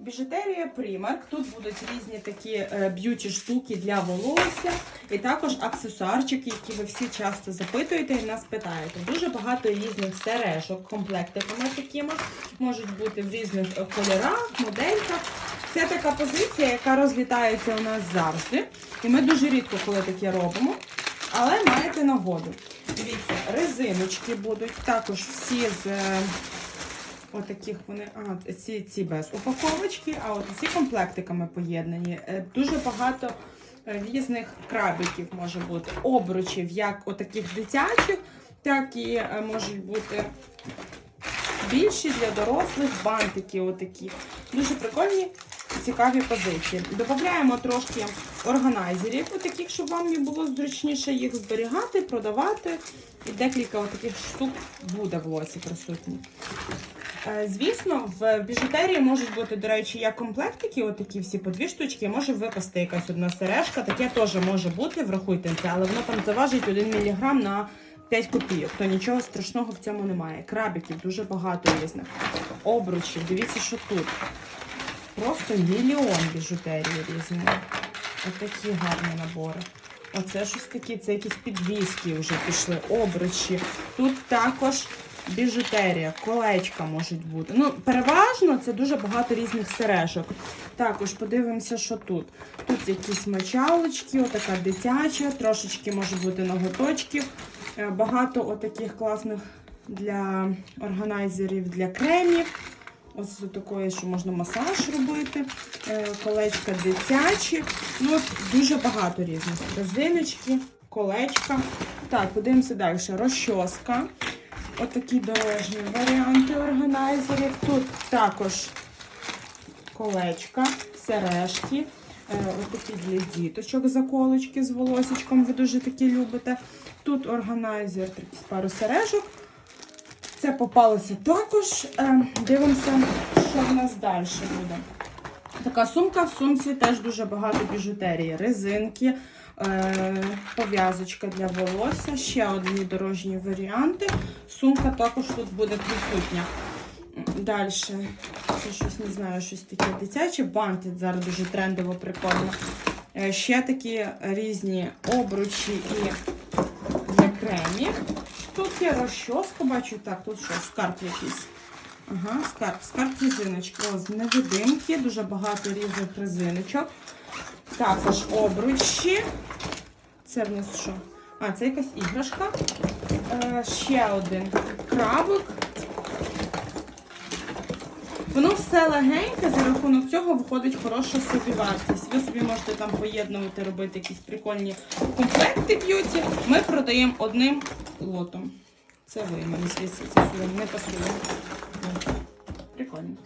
Біжутерія Primark. Тут будуть різні такі е, б'юті штуки для волосся, і також аксесуарчики, які ви всі часто запитуєте і нас питаєте. Дуже багато різних сережок, комплектиками такими можуть бути в різних е, кольорах, модельках. Це така позиція, яка розлітається у нас завжди. І ми дуже рідко коли таке робимо. Але маєте нагоду. Дивіться, резиночки будуть також всі з. Отаких вони, а, ці, ці без упаковочки, а от ці комплектиками поєднані. Е, Дуже багато е, різних крабиків може бути. Обручів, як отаких дитячих, так і е, можуть бути більші для дорослих бантики. Отакі. Дуже прикольні, цікаві позиції. Додаємо трошки органайзерів, отаких, щоб вам було зручніше їх зберігати, продавати. І декілька таких штук буде в лосі присутні. Е, Звісно, в біжутерії можуть бути, до речі, як комплектики, отакі всі по дві штучки, може випасти якась одна сережка. Таке теж може бути, врахуйте це, але воно там заважить 1 мг на 5 копійок. То нічого страшного в цьому немає. Крабиків дуже багато різних. Обручів, дивіться, що тут. Просто мільйон біжутерії різної. Отакі гарні набори. Оце щось таке, це якісь підвіски вже пішли, обручі. Тут також біжутерія, колечка можуть бути. Ну, переважно це дуже багато різних сережок. Також подивимося, що тут. Тут якісь мочалочки, отака дитяча, трошечки може бути ноготочків. Е, Багато отаких класних для органайзерів, для кремів. Ось такої, що можна масаж робити, е, колечка дитячі. Ну, дуже багато різних. Резиночки, колечка. Так, подивимося далі. Розчоска. Отакі дорожні варіанти органайзерів. Тут також колечка, сережки. Е, Отакі для діточок заколочки з волосечком. Ви дуже такі любите. Тут органайзер, пару сережок. Це попалося також. Е, Дивимося, що в нас далі буде. Така сумка. В сумці теж дуже багато біжутерії. Резинки, е, пов'язочка для волосся, ще одні дорожні варіанти. Сумка також тут буде присутня. Далі, це щось не знаю, щось таке дитяче. Банти зараз дуже трендово, прикольно. Е, Ще такі різні обручі і для кремів. Є розчоска, бачу, так, тут що, скарб якийсь. Ага, скарб, скарб резиночки. Ось невидимки, дуже багато різних резиночок. Також обручі. Це в нас що? А, це якась іграшка. Е, ще один крабик. Воно все легеньке, за рахунок цього виходить хороша собівартість. Ви собі можете там поєднувати, робити якісь прикольні комплекти б'юті. Ми продаємо одним лотом. Це ви мені це сюди не пасує. Прикольно.